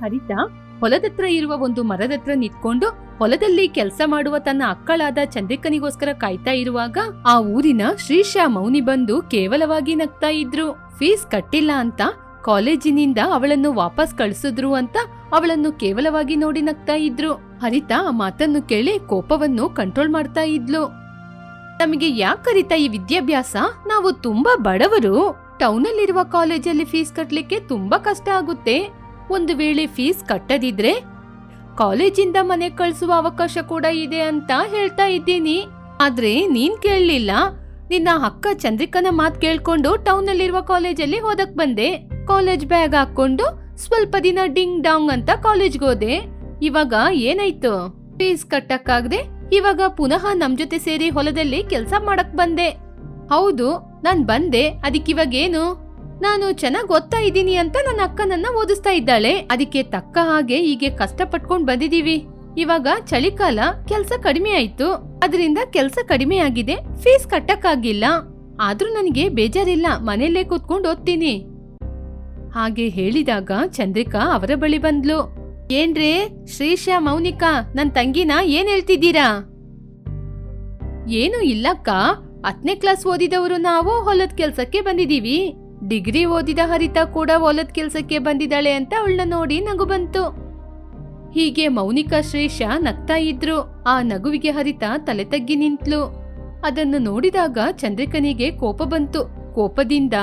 ಹರಿತ ಹೊಲದತ್ರ ಇರುವ ಒಂದು ಮರದತ್ರ ನಿಂತ್ಕೊಂಡು ಹೊಲದಲ್ಲಿ ಕೆಲಸ ಮಾಡುವ ತನ್ನ ಅಕ್ಕಳಾದ ಚಂದ್ರಿಕನಿಗೋಸ್ಕರ ಕಾಯ್ತಾ ಇರುವಾಗ ಆ ಊರಿನ ಶ್ರೀಶ ಮೌನಿ ಬಂದು ಕೇವಲವಾಗಿ ನಗ್ತಾ ಇದ್ರು. ಫೀಸ್ ಕಟ್ಟಿಲ್ಲ ಅಂತ ಕಾಲೇಜಿನಿಂದ ಅವಳನ್ನು ವಾಪಸ್ ಕಳಿಸಿದ್ರು ಅಂತ ಅವಳನ್ನು ಕೇವಲವಾಗಿ ನೋಡಿ ನಗ್ತಾ ಇದ್ರು. ಹರಿತಾ ಆ ಮಾತನ್ನು ಕೇಳಿ ಕೋಪವನ್ನು ಕಂಟ್ರೋಲ್ ಮಾಡ್ತಾ ಇದ್ಲು. ನಮಗೆ ಯಾಕರಿತ ಈ ವಿದ್ಯಾಭ್ಯಾಸ? ನಾವು ತುಂಬಾ ಬಡವರು. ಟೌನಲ್ಲಿರುವ ಕಾಲೇಜಲ್ಲಿ ಫೀಸ್ ಕಟ್ಲಿಕ್ಕೆ ತುಂಬಾ ಕಷ್ಟ ಆಗುತ್ತೆ. ಒಂದು ವೇಳೆ ಫೀಸ್ ಕಟ್ಟದಿದ್ರೆ ಕಾಲೇಜಿಂದ ಮನೆ ಕಳಿಸುವ ಅವಕಾಶ ಕೂಡ ಇದೆ ಅಂತ ಹೇಳ್ತಾ ಇದ್ದೀನಿ. ಆದ್ರೆ ನೀನ್ ಕೇಳಲಿಲ್ಲ. ನಿನ್ನ ಅಕ್ಕ ಚಂದ್ರಿಕನ ಮಾತು ಕೇಳ್ಕೊಂಡು ಟೌನಲ್ಲಿರುವ ಕಾಲೇಜಲ್ಲಿ ಹೋದಕ್ ಬಂದೆ. ಕಾಲೇಜ್ ಬ್ಯಾಗ್ ಹಾಕೊಂಡು ಸ್ವಲ್ಪ ದಿನ ಡಿಂಗ್ ಡಾಂಗ್ ಅಂತ ಕಾಲೇಜ್ಗೆ ಹೋದೆ. ಇವಾಗ ಏನಾಯ್ತು? ಫೀಸ್ ಕಟ್ಟಕ್ಕಾಗ್ದೆ ಇವಾಗ ಪುನಃ ನಮ್ ಜೊತೆ ಸೇರಿ ಹೊಲದಲ್ಲಿ ಕೆಲಸ ಮಾಡಕ್ ಬಂದೆ. ಹೌದು, ನಾನ್ ಬಂದೆ. ಅದಕ್ಕಿವಾಗ ಏನು ನಾನು ಚೆನ್ನಾಗಿ ಓದ್ತಾ ಇದ್ದೀನಿ ಅಂತ ನನ್ನ ಅಕ್ಕನನ್ನ ಓದಿಸ್ತಾ ಇದ್ದಾಳೆ. ಅದಕ್ಕೆ ತಕ್ಕ ಹಾಗೆ ಹೀಗೆ ಕಷ್ಟ ಪಟ್ಕೊಂಡ್ ಬಂದಿದೀವಿ. ಇವಾಗ ಚಳಿಕಾಲ, ಕೆಲ್ಸ ಕಡಿಮೆ ಆಯ್ತು. ಅದರಿಂದ ಕೆಲ್ಸ ಕಡಿಮೆ ಆಗಿದೆ, ಫೀಸ್ ಕಟ್ಟಕ್ಕಾಗಿಲ್ಲ. ಆದ್ರೂ ನನಗೆ ಬೇಜಾರಿಲ್ಲ, ಮನೆಯಲ್ಲೇ ಕೂತ್ಕೊಂಡು ಓದ್ತೀನಿ. ಹಾಗೆ ಹೇಳಿದಾಗ ಚಂದ್ರಿಕಾ ಅವರ ಬಳಿ ಬಂದ್ಲು. ಏನ್ರೇ, ಶ್ರೀಶಾ, ಮೌನಿಕಾ, ನನ್ ತಂಗಿನ ಏನ್ ಹೇಳ್ತಿದ್ದೀರಾ? ಏನು ಇಲ್ಲಕ್ಕ. ಹತ್ತನೇ ಕ್ಲಾಸ್ ಓದಿದವರು ನಾವು ಹೊಲದ ಕೆಲ್ಸಕ್ಕೆ ಬಂದಿದೀವಿ. ಡಿಗ್ರಿ ಓದಿದ ಹರಿತಾ ಕೂಡ ಹೊಲದ ಕೆಲಸಕ್ಕೆ ಬಂದಿದ್ದಾಳೆ ಅಂತ ಅವಳನ್ನ ನೋಡಿ ನಗು ಬಂತು. ಹೀಗೆ ಮೌನಿಕಾ ಶ್ರೇಷ ನಗ್ತಾ ಇದ್ರು. ಆ ನಗುವಿಗೆ ಹರಿತ ತಲೆ ತಗ್ಗಿ ನಿಂತ್ಲು. ಅದನ್ನು ನೋಡಿದಾಗ ಚಂದ್ರಿಕನಿಗೆ ಕೋಪ ಬಂತು. ಕೋಪದಿಂದ,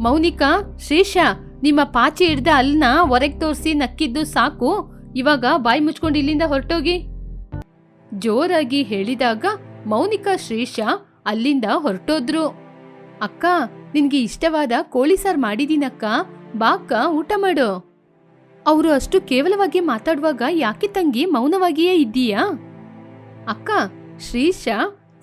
ಮೌನಿಕಾ ಶ್ರೇಷ ನಿಮ್ಮ ಪಾಚಿ ಹಿಡ್ದ ಅಲ್ನ ಹೊರಗೆ ತೋರಿಸಿ ನಕ್ಕಿದ್ದು ಸಾಕು. ಇವಾಗ ಬಾಯಿ ಮುಚ್ಕೊಂಡು ಇಲ್ಲಿಂದ ಹೊರಟೋಗಿ. ಜೋರಾಗಿ ಹೇಳಿದಾಗ ಮೌನಿಕಾ ಶ್ರೇಷ ಅಲ್ಲಿಂದ ಹೊರಟೋದ್ರು. ಅಕ್ಕ ನಿನ್ಗೆ ಇಷ್ಟವಾದ ಕೋಳಿ ಸಾರ್ ಮಾಡಿದೀನಕ್ಕ, ಬಾಕ್ಕ ಊಟ ಮಾಡು. ಅವರು ಅಷ್ಟು ಕೇವಲವಾಗಿ ಮಾತಾಡುವಾಗ ಯಾಕೆ ತಂಗಿ ಮೌನವಾಗಿಯೇ ಇದ್ದೀಯಾ? ಅಕ್ಕ, ಶ್ರೀಶ,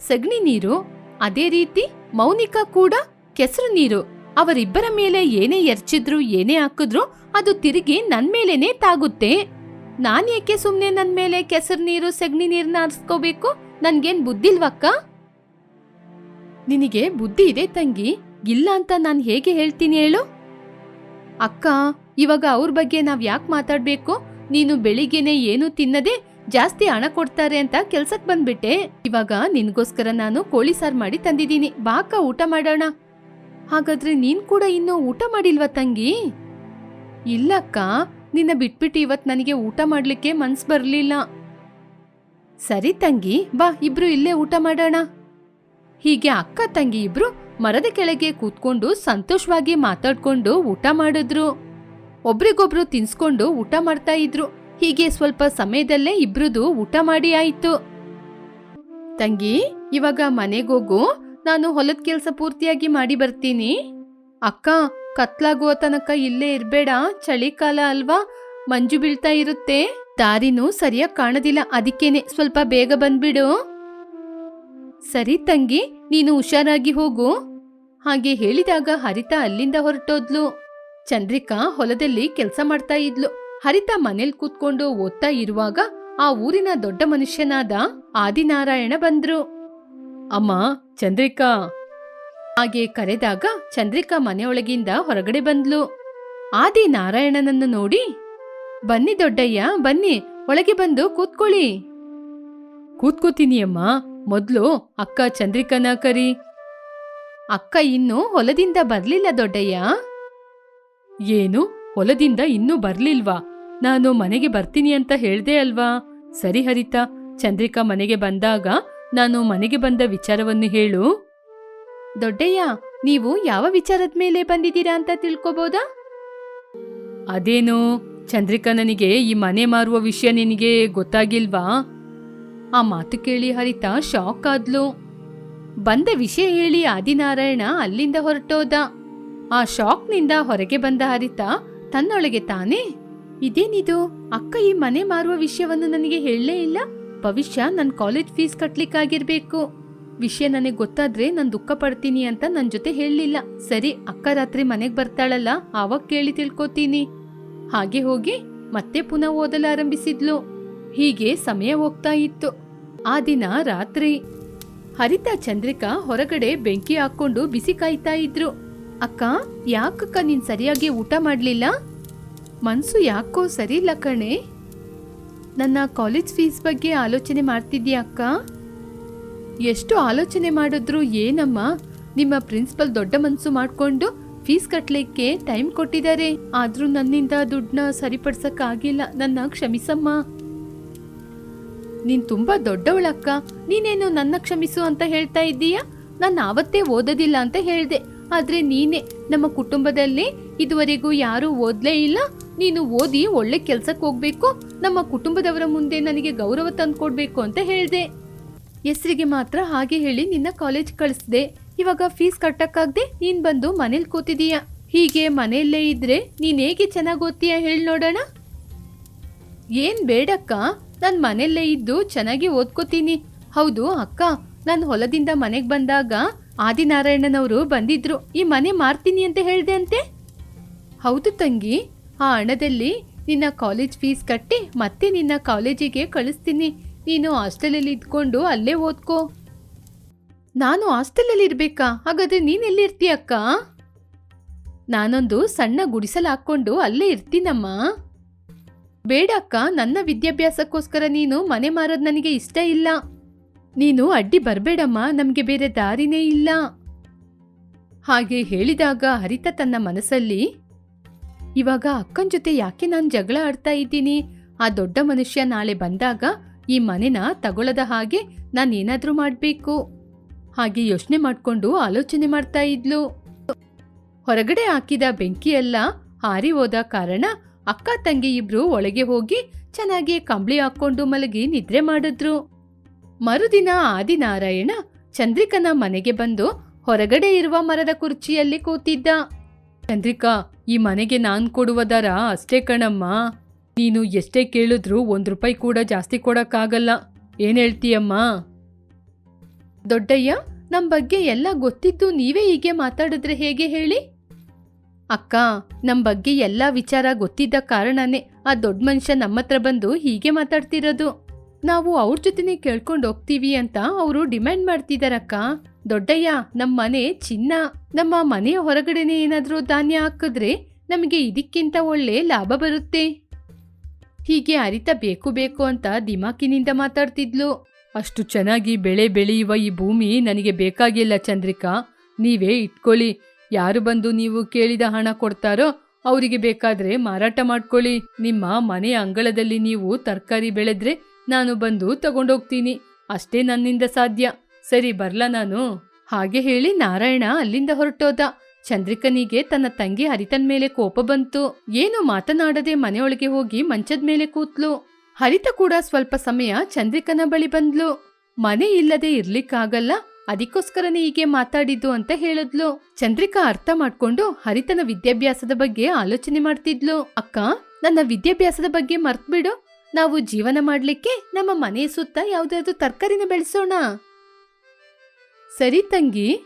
ಸಗಣಿ ನೀರು, ಅದೇ ರೀತಿ ಮೌನಿಕಾ ಕೂಡ ಕೆಸರು ನೀರು. ಅವರಿಬ್ಬರ ಮೇಲೆ ಏನೇ ಎರ್ಚಿದ್ರು, ಏನೇ ಹಾಕಿದ್ರು, ಅದು ತಿರುಗಿ ನನ್ ಮೇಲೇನೆ ತಾಗುತ್ತೆ. ನಾನೇಕೆ ಯಾಕೆ ಸುಮ್ನೆ ನನ್ ಮೇಲೆ ಕೆಸರು ನೀರು, ಸಗಣಿ ನೀರನ್ನ ಹರಿಸ್ಕೋಬೇಕು ನನ್ಗೇನ್ ಬುದ್ಧಿಲ್ವಕ್ಕ ನಿನಗೆ ಬುದ್ಧಿ ಇದೆ ತಂಗಿ. ಇಲ್ಲ ಅಂತ ನಾನು ಹೇಗೆ ಹೇಳ್ತೀನಿ ಹೇಳು? ಅಕ್ಕ, ಇವಾಗ ಅವ್ರ ಬಗ್ಗೆ ನಾವ್ ಯಾಕೆ ಮಾತಾಡ್ಬೇಕು? ನೀನು ಬೆಳಿಗ್ಗೆನೆ ಏನು ತಿನ್ನದೆ ಜಾಸ್ತಿ ಹಣ ಕೊಡ್ತಾರೆ ಅಂತ ಕೆಲ್ಸಕ್ ಬಂದ್ಬಿಟ್ಟೆ. ಇವಾಗ ನಿನ್ಗೋಸ್ಕರ ನಾನು ಕೋಳಿ ಸಾರ್ ಮಾಡಿ ತಂದಿದ್ದೀನಿ. ಬಾಕ ಊಟ ಮಾಡೋಣ. ಹಾಗಾದ್ರೆ ನೀನ್ ಕೂಡ ಇನ್ನೂ ಊಟ ಮಾಡಿಲ್ವಾ ತಂಗಿ? ಇಲ್ಲಕ್ಕ ನಿನ್ನ ಬಿಟ್ಬಿಟ್ಟು ಇವತ್ ನನಗೆ ಊಟ ಮಾಡ್ಲಿಕ್ಕೆ ಮನ್ಸ್ ಬರ್ಲಿಲ್ಲ. ಸರಿ ತಂಗಿ, ಬಾ, ಇಬ್ರು ಇಲ್ಲೇ ಊಟ ಮಾಡೋಣ. ಹೀಗೆ ಅಕ್ಕ, ತಂಗಿ ಇಬ್ರು ಮರದ ಕೆಳಗೆ ಕೂತ್ಕೊಂಡು ಸಂತೋಷವಾಗಿ ಮಾತಾಡ್ಕೊಂಡು ಊಟ ಮಾಡಿದ್ರು. ಒಬ್ರಿಗೊಬ್ರು ತಿನ್ಸ್ಕೊಂಡು ಊಟ ಮಾಡ್ತಾ ಇದ್ರು. ಹೀಗೆ ಸ್ವಲ್ಪ ಸಮಯದಲ್ಲೇ ಇಬ್ರದು ಊಟ ಮಾಡಿ ಆಯ್ತು. ತಂಗಿ, ಇವಾಗ ಮನೆಗೋಗು ನಾನು ಹೊಲದ ಕೆಲಸ ಪೂರ್ತಿಯಾಗಿ ಮಾಡಿ ಬರ್ತೀನಿ. ಅಕ್ಕ, ಕತ್ಲಾಗುವ ತನಕ ಇಲ್ಲೇ ಇರ್ಬೇಡ. ಚಳಿಕಾಲ ಅಲ್ವಾ? ಮಂಜು ಬೀಳ್ತಾ ಇರುತ್ತೆ. ದಾರಿನೂ ಸರಿಯಾಗಿ ಕಾಣೋದಿಲ್ಲ. ಅದಕ್ಕೇನೆ ಸ್ವಲ್ಪ ಬೇಗ ಬಂದ್ಬಿಡು. ಸರಿ ತಂಗಿ, ನೀನು ಹುಷಾರಾಗಿ ಹೋಗು. ಹಾಗೆ ಹೇಳಿದಾಗ ಹರಿತ ಅಲ್ಲಿಂದ ಹೊರಟೋದ್ಲು. ಚಂದ್ರಿಕಾ ಹೊಲದಲ್ಲಿ ಕೆಲಸ ಮಾಡ್ತಾ ಇದ್ಲು. ಹರಿತಾ ಮನೇಲಿ ಕೂತ್ಕೊಂಡು ಓದ್ತಾ ಇರುವಾಗ ಆ ಊರಿನ ದೊಡ್ಡ ಮನುಷ್ಯನಾದ ಆದಿನಾರಾಯಣ ಬಂದ್ರು. ಅಮ್ಮ, ಚಂದ್ರಿಕಾ. ಹಾಗೆ ಕರೆದಾಗ ಚಂದ್ರಿಕಾ ಮನೆಯೊಳಗಿಂದ ಹೊರಗಡೆ ಬಂದ್ಲು. ಆದಿ ನಾರಾಯಣನನ್ನು ನೋಡಿ. ಬನ್ನಿ ದೊಡ್ಡಯ್ಯ, ಬನ್ನಿ, ಒಳಗೆ ಬಂದು ಕೂತ್ಕೊಳ್ಳಿ. ಕೂತ್ಕೋತೀನಿ ಅಮ್ಮ ಮೊದ್ಲು ಅಕ್ಕ ಚಂದ್ರಿಕನ ಕರಿ. ಅಕ್ಕ ಇನ್ನು ಹೊಲದಿಂದ ಬರ್ಲಿಲ್ಲ ದೊಡ್ಡಯ್ಯ. ಏನು? ಹೊಲದಿಂದ ಇನ್ನೂ ಬರ್ಲಿಲ್ವಾ? ನಾನು ಮನೆಗೆ ಬರ್ತೀನಿ ಅಂತ ಹೇಳ್ದೆ ಅಲ್ವಾ? ಸರಿ ಹರಿತ, ಚಂದ್ರಿಕಾ ಮನೆಗೆ ಬಂದಾಗ ನಾನು ಮನೆಗೆ ಬಂದ ವಿಚಾರವನ್ನು ಹೇಳು. ದೊಡ್ಡಯ್ಯ, ನೀವು ಯಾವ ವಿಚಾರದ ಮೇಲೆ ಬಂದಿದ್ದೀರಾ ಅಂತ ತಿಳ್ಕೊಬೋದಾ? ಅದೇನು? ಚಂದ್ರಿಕಾ ನನಗೆ ಈ ಮನೆ ಮಾರುವ ವಿಷಯ ನಿನಗೆ ಗೊತ್ತಾಗಿಲ್ವಾ? ಆ ಮಾತು ಕೇಳಿ ಹರಿತಾ ಶಾಕ್ ಆದ್ಲು. ಬಂದ ವಿಷಯ ಹೇಳಿ ಆದಿನಾರಾಯಣ ಅಲ್ಲಿಂದ ಹೊರಟೋದ. ಆ ಶಾಕ್ನಿಂದ ಹೊರಗೆ ಬಂದ ಹರಿತ, ತನ್ನೊಳಗೆ ತಾನೇ? ಇದೇನಿದು? ಅಕ್ಕ ಈ ಮನೆ ಮಾರುವ ವಿಷಯವನ್ನು ನನಗೆ ಹೇಳಲೇ ಇಲ್ಲ. ಭವಿಷ್ಯ ನನ್ನ ಕಾಲೇಜ್ ಫೀಸ್ ಕಟ್ಲಿಕ್ಕಾಗಿರ್ಬೇಕು. ವಿಷಯ ನನಗೆ ಗೊತ್ತಾದ್ರೆ ನಾನು ದುಃಖ ಪಡ್ತೀನಿ ಅಂತ ನನ್ನ ಜೊತೆ ಹೇಳಲಿಲ್ಲ. ಸರಿ, ಅಕ್ಕ ರಾತ್ರಿ ಮನೆಗೆ ಬರ್ತಾಳಲ್ಲ, ಆವಾಗ ಕೇಳಿ ತಿಳ್ಕೊತೀನಿ. ಹಾಗೆ ಹೋಗಿ ಮತ್ತೆ ಪುನಃ ಓದಲಾರಂಭಿಸಿದ್ಲು ಹೀಗೆ ಸಮಯ ಹೋಗ್ತಾ ಇತ್ತು. ಆ ದಿನ ರಾತ್ರಿ ಹರಿತಾ ಚಂದ್ರಿಕಾ ಹೊರಗಡೆ ಬೆಂಕಿ ಹಾಕೊಂಡು ಬಿಸಿ ಕಾಯ್ತಾ ಇದ್ರು. ಅಕ್ಕ, ಯಾಕಕ್ಕ ನೀನ್ ಸರಿಯಾಗಿ ಊಟ ಮಾಡ್ಲಿಲ್ಲ? ಮನ್ಸು ಯಾಕೋ ಸರಿ ಇಲ್ಲ ಕಣೆ. ನನ್ನ ಕಾಲೇಜ್ ಫೀಸ್ ಬಗ್ಗೆ ಆಲೋಚನೆ ಮಾಡ್ತಿದ್ಯಾ ಅಕ್ಕ? ಎಷ್ಟು ಆಲೋಚನೆ ಮಾಡಿದ್ರು ಏನಮ್ಮ? ನಿಮ್ಮ ಪ್ರಿನ್ಸಿಪಲ್ ದೊಡ್ಡ ಮನಸ್ಸು ಮಾಡ್ಕೊಂಡು ಫೀಸ್ ಕಟ್ಟಲಿಕ್ಕೆ ಟೈಮ್ ಕೊಟ್ಟಿದ್ದಾರೆ. ಆದ್ರೂ ನನ್ನಿಂದ ದುಡ್ಡನ್ನ ಸರಿಪಡ್ಸಕ್ ಆಗಿಲ್ಲ ನನ್ನ ಕ್ಷಮಿಸಮ್ಮ. ನೀನ್ ತುಂಬಾ ದೊಡ್ಡವಳಕ್ಕ. ನೀನೇನು ನನ್ನ ಕ್ಷಮಿಸು ಅಂತ ಹೇಳ್ತಾ ಇದ್ದೀಯಾ? ನಾನು ಆವತ್ತೇ ಓದೋದಿಲ್ಲ ಅಂತ ಹೇಳ್ದೆ. ಆದ್ರೆ ನೀನೇ, ನಮ್ಮ ಕುಟುಂಬದಲ್ಲಿ ಇದುವರೆಗೂ ಯಾರೂ ಓದ್ಲೇ ಇಲ್ಲ. ನೀನು ಓದಿ ಒಳ್ಳೆ ಕೆಲ್ಸಕ್ಕೆ ಹೋಗ್ಬೇಕು. ನಮ್ಮ ಕುಟುಂಬದವರ ಮುಂದೆ ನನಗೆ ಗೌರವ ತಂದ್ಕೊಡ್ಬೇಕು ಅಂತ ಹೇಳ್ದೆ. ಹೆಸರಿಗೆ ಮಾತ್ರ ಹಾಗೆ ಹೇಳಿ ನಿನ್ನ ಕಾಲೇಜ್ ಕಳಿಸ್ದೆ. ಇವಾಗ ಫೀಸ್ ಕಟ್ಟಕ್ಕಾಗ್ದೆ ನೀನ್ ಬಂದು ಮನೇಲಿ ಕೂತಿದೀಯ. ಹೀಗೆ ಮನೆಯಲ್ಲೇ ಇದ್ರೆ ನೀನ್ ಹೇಗೆ ಚೆನ್ನಾಗಿ ಓದ್ತೀಯ ಹೇಳಿ ನೋಡೋಣ? ಏನ್ ಬೇಡಕ್ಕ. ನಾನ್ ಮನೆಯಲ್ಲೇ ಇದ್ದು ಚೆನ್ನಾಗಿ ಓದ್ಕೋತೀನಿ. ಹೌದು, ಅಕ್ಕ. ನಾನು ಹೊಲದಿಂದ ಮನೆಗೆ ಬಂದಾಗ ಆದಿನಾರಾಯಣನವರು ಬಂದಿದ್ರು. ಈ ಮನೆ ಮಾರ್ತೀನಿ ಅಂತ ಹೇಳಿದೆ ಅಂತೆ? ಹೌದು ತಂಗಿ. ಆ ಹಣದಲ್ಲಿ ನಿನ್ನ ಕಾಲೇಜ್ ಫೀಸ್ ಕಟ್ಟಿ ಮತ್ತೆ ನಿನ್ನ ಕಾಲೇಜಿಗೆ ಕಳಿಸ್ತೀನಿ. ನೀನು ಹಾಸ್ಟೆಲಲ್ಲಿ ಇದ್ಕೊಂಡು ಅಲ್ಲೇ ಓದ್ಕೋ. ನಾನು ಹಾಸ್ಟೆಲಲ್ಲಿ ಇರ್ಬೇಕಾ? ಹಾಗಾದ್ರೆ ನೀನ್ ಎಲ್ಲಿರ್ತೀಯ ಅಕ್ಕ ನಾನೊಂದು ಸಣ್ಣ ಗುಡಿಸಲು ಹಾಕ್ಕೊಂಡು ಅಲ್ಲೇ ಇರ್ತೀನಮ್ಮ. ಬೇಡ ಅಕ್ಕ ನನ್ನ ವಿದ್ಯಾಭ್ಯಾಸಕ್ಕೋಸ್ಕರ ನೀನು ಮನೆ ಮಾರೋದು ನನಗೆ ಇಷ್ಟ ಇಲ್ಲ. ನೀನು ಅಡ್ಡಿ ಬರಬೇಡಮ್ಮ, ನಮಗೆ ಬೇರೆ ದಾರಿನೇ ಇಲ್ಲ. ಹಾಗೆ ಹೇಳಿದಾಗ ಹರಿತ ತನ್ನ ಮನಸ್ಸಲ್ಲಿ, ಇವಾಗ ಅಕ್ಕನ ಜೊತೆ ಯಾಕೆ ನಾನು ಜಗಳ ಆಡ್ತಾ ಇದ್ದೀನಿ? ಆ ದೊಡ್ಡ ಮನುಷ್ಯ ನಾಳೆ ಬಂದಾಗ ಈ ಮನೆನ ತಗೊಳ್ಳದ ಹಾಗೆ ನಾನು ಏನಾದ್ರೂ ಮಾಡಬೇಕು. ಹಾಗೆ ಯೋಚನೆ ಮಾಡ್ಕೊಂಡು ಆಲೋಚನೆ ಮಾಡ್ತಾ ಇದ್ಲು. ಹೊರಗಡೆ ಹಾಕಿದ ಬೆಂಕಿಯೆಲ್ಲ ಹಾರಿ ಹೋದ ಕಾರಣ ಅಕ್ಕ ತಂಗಿ ಇಬ್ರು ಒಳಗೆ ಹೋಗಿ ಚೆನ್ನಾಗಿ ಕಂಬಳಿ ಹಾಕೊಂಡು ಮಲಗಿ ನಿದ್ರೆ ಮಾಡಿದ್ರು. ಮರುದಿನ ಆದಿನಾರಾಯಣ ಚಂದ್ರಿಕನ ಮನೆಗೆ ಬಂದು ಹೊರಗಡೆ ಇರುವ ಮರದ ಕುರ್ಚಿಯಲ್ಲಿ ಕೂತಿದ್ದ. ಚಂದ್ರಿಕಾ, ಈ ಮನೆಗೆ ನಾನ್ ಕೊಡುವ ದರ ಅಷ್ಟೇ ಕಣಮ್ಮ. ನೀನು ಎಷ್ಟೇ ಕೇಳಿದ್ರೂ ಒಂದ್ ರೂಪಾಯಿ ಕೂಡ ಜಾಸ್ತಿ ಕೊಡಕ್ಕಾಗಲ್ಲ. ಏನ್ ಹೇಳ್ತೀಯಮ್ಮ? ದೊಡ್ಡಯ್ಯ, ನಮ್ ಬಗ್ಗೆ ಎಲ್ಲ ಗೊತ್ತಿದ್ದು ನೀವೇ ಹೀಗೆ ಮಾತಾಡಿದ್ರೆ ಹೇಗೆ ಹೇಳಿ? ಅಕ್ಕ, ನಮ್ ಬಗ್ಗೆ ಎಲ್ಲ ವಿಚಾರ ಗೊತ್ತಿದ್ದ ಕಾರಣನೇ ಆ ದೊಡ್ಡ ಮನುಷ್ಯ ನಮ್ಮ ಹತ್ರ ಬಂದು ಹೀಗೆ ಮಾತಾಡ್ತಿರೋದು. ನಾವು ಅವ್ರ ಜೊತೆನೆ ಕೇಳ್ಕೊಂಡು ಹೋಗ್ತೀವಿ ಅಂತ ಅವರು ಡಿಮ್ಯಾಂಡ್ ಮಾಡ್ತಿದಾರಕ್ಕ. ದೊಡ್ಡಯ್ಯ ನಮ್ಮ ಮನೆ ಚಿನ್ನ. ನಮ್ಮ ಮನೆಯ ಹೊರಗಡೆನೆ ಏನಾದರೂ ಧಾನ್ಯ ಹಾಕಿದ್ರೆ ನಮಗೆ ಇದಕ್ಕಿಂತ ಒಳ್ಳೆ ಲಾಭ ಬರುತ್ತೆ. ಹೀಗೆ ಅರಿತ ಬೇಕು ಬೇಕು ಅಂತ ದಿಮಾಕಿನಿಂದ ಮಾತಾಡ್ತಿದ್ಲು. ಅಷ್ಟು ಚೆನ್ನಾಗಿ ಬೆಳೆ ಬೆಳೆಯುವ ಈ ಭೂಮಿ ನನಗೆ ಬೇಕಾಗಿಲ್ಲ ಚಂದ್ರಿಕಾ. ನೀವೇ ಇಟ್ಕೊಳ್ಳಿ. ಯಾರು ಬಂದು ನೀವು ಕೇಳಿದ ಹಣ ಕೊಡ್ತಾರೋ ಅವರಿಗೆ ಬೇಕಾದ್ರೆ ಮಾರಾಟ ಮಾಡ್ಕೊಳ್ಳಿ. ನಿಮ್ಮ ಮನೆಯ ಅಂಗಳದಲ್ಲಿ ನೀವು ತರಕಾರಿ ಬೆಳೆದ್ರೆ ನಾನು ಬಂದು ತಗೊಂಡೋಗ್ತೀನಿ. ಅಷ್ಟೇ ನನ್ನಿಂದ ಸಾಧ್ಯ. ಸರಿ, ಬರ್ಲ ನಾನು. ಹಾಗೆ ಹೇಳಿ ನಾರಾಯಣ ಅಲ್ಲಿಂದ ಹೊರಟೋದ. ಚಂದ್ರಿಕನಿಗೆ ತನ್ನ ತಂಗಿ ಹರಿತನ್ ಮೇಲೆ ಕೋಪ ಬಂತು. ಏನು ಮಾತನಾಡದೆ ಮನೆಯೊಳಗೆ ಹೋಗಿ ಮಂಚದ ಮೇಲೆ ಕೂತ್ಲು. ಹರಿತ ಕೂಡ ಸ್ವಲ್ಪ ಸಮಯ ಚಂದ್ರಿಕನ ಬಳಿ ಬಂದ್ಲು. ಮನೆ ಇಲ್ಲದೆ ಇರ್ಲಿಕ್ಕಾಗಲ್ಲ. ಅದಕ್ಕೋಸ್ಕರನೇ ಹೀಗೆ ಮಾತಾಡಿದ್ದು ಅಂತ ಹೇಳಿದ್ಲು. ಚಂದ್ರಿಕಾ ಅರ್ಥ ಮಾಡ್ಕೊಂಡು ಹರಿತನ ವಿದ್ಯಾಭ್ಯಾಸದ ಬಗ್ಗೆ ಆಲೋಚನೆ ಮಾಡ್ತಿದ್ಲು. ಅಕ್ಕ, ನನ್ನ ವಿದ್ಯಾಭ್ಯಾಸದ ಬಗ್ಗೆ ಮರ್ತ್ಬಿಡು. ನಾವು ಜೀವನ ಮಾಡ್ಲಿಕ್ಕೆ ನಮ್ಮ ಮನೆಯ ಸುತ್ತ ಯಾವ್ದಾದ್ರು ತರಕಾರಿನ ಬೆಳೆಸೋಣ. ಸರಿ ತಂಗಿ.